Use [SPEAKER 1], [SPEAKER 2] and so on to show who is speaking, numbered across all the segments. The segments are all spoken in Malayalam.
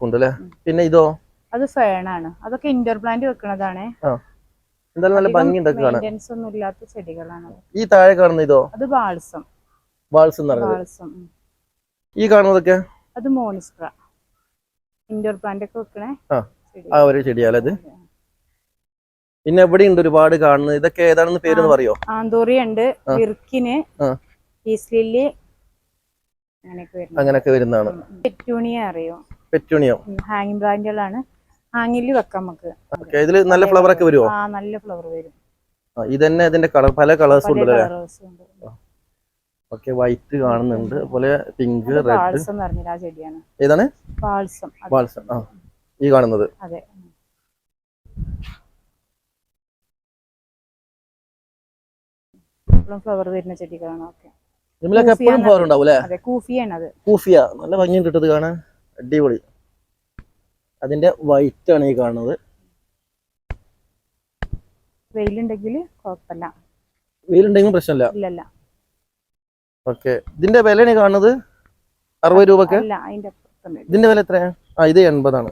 [SPEAKER 1] ഉണ്ട് അല്ലേ പിന്നെ ഇതോ?
[SPEAKER 2] അത് ആണ് അതൊക്കെ ഇൻഡോർ പ്ലാന്റ് വെക്കണതാണ്
[SPEAKER 1] എന്തായാലും നല്ല ഭംഗി
[SPEAKER 2] ഒന്നും ഇല്ലാത്ത ചെടികളാണ്
[SPEAKER 1] ഈ താഴെ കാണുന്ന ഇതോ?
[SPEAKER 2] അത് ബാൾസം. ബാൾസം ഉം.
[SPEAKER 1] ഈ കാണുന്നതൊക്കെ?
[SPEAKER 2] അത് മോണിസ്ട്ര ഇൻഡോർ പ്ലാന്റ് ഒക്കെ വെക്കണേ
[SPEAKER 1] ആ. ഒരു ചെടിയാലത് പിന്നെ എവിടെ ഉണ്ട് ഒരുപാട് കാണുന്നത്. ഇതൊക്കെ ഏതാണെന്ന് പേരൊന്ന് പറയോ?
[SPEAKER 2] ആന്തൂറി ഉണ്ട് വിർക്കിന്. പീസ് ലില്ലി അങ്ങനെയൊക്കെ
[SPEAKER 1] വരുന്നതാണ്.
[SPEAKER 2] പെറ്റൂണിയ അറിയോ?
[SPEAKER 1] പെറ്റൂണിയോ?
[SPEAKER 2] ഹാങ്ങിങ് പ്ലാന്റുകളാണ് ഹാങ്ങിൽ വെക്കാം നമുക്ക്.
[SPEAKER 1] ഓക്കെ ഇതിൽ നല്ല ഫ്ലവർ ഒക്കെ വരുമോ
[SPEAKER 2] ആ നല്ല ഫ്ലവർ വരും.
[SPEAKER 1] ഇത് ഇതന്നെ ഇതിന്റെ കളർ പല കളേഴ്സും ഉണ്ട്. അല്ലേ ഓക്കെ വൈറ്റ് കാണുന്നുണ്ട്. അതുപോലെ പിങ്ക് റെഡ്
[SPEAKER 2] ചെടിയാണ്.
[SPEAKER 1] ഏതാണ്?
[SPEAKER 2] പാൾസം അത്.
[SPEAKER 1] വാൾസ് ആ. ഈ കാണുന്നത്.
[SPEAKER 2] അതെ. ഫ്ലവർ വരുന്ന ചെടികളാണ്. ഓക്കെ
[SPEAKER 1] ഇതിലൊക്കെ എപ്പോഴും ഫ്ലവർ ഉണ്ടാവും അല്ലേ
[SPEAKER 2] കൂഫിയാണ് അത്
[SPEAKER 1] കൂഫിയ. നല്ല ഭംഗിയുണ്ട് ഇട്ടത് കാണാൻ. അടിപൊളി. അതിന്റെ വൈറ്റ് ആണ് ഈ കാണുന്നത്.
[SPEAKER 2] വെയിലുണ്ടെങ്കിൽ കുഴപ്പമില്ല.
[SPEAKER 1] വെയിലുണ്ടെങ്കിലും പ്രശ്നമില്ല.
[SPEAKER 2] ഇല്ലല്ല.
[SPEAKER 1] ഓക്കെ ഇതിന്റെ വിലയാണ് കാണുന്നത്? അറുപത് രൂപക്ക്? ഇതിന്റെ വില എത്രയാണ് ആ ഇത് എൺപതാണ്.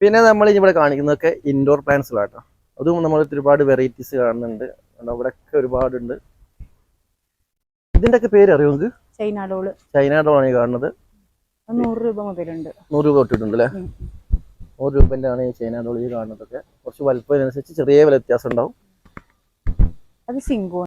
[SPEAKER 1] പിന്നെ നമ്മൾ ഇവിടെ കാണിക്കുന്നതൊക്കെ ഇൻഡോർ പ്ലാന്റ്സിലാട്ടോ അതും നമ്മൾ ഒരുപാട് വെറൈറ്റീസ് കാണുന്നുണ്ട്. കണ്ടോ, ഇവിടെയൊക്കെ ഒരുപാടുണ്ട്. ഇതിന്റെ ഒക്കെ പേര് അറിയോ നിങ്ങൾക്ക്?
[SPEAKER 2] ചൈന ഡോൾ
[SPEAKER 1] ചൈന ഡോളാണ് ഈ കാണുന്നത്.
[SPEAKER 2] നൂറ് രൂപ മുതലുണ്ട്.
[SPEAKER 1] നൂറ് രൂപ തൊട്ടിട്ടുണ്ട് അല്ലേ. നൂറ് രൂപന്റെ ആണ് ഈ ചൈന ഡോളി കാണുന്നതൊക്കെ കുറച്ച് വലുപ്പം അനുസരിച്ച് ചെറിയ വില വ്യത്യാസം ഉണ്ടാവും.
[SPEAKER 2] അത് സിങ്കോ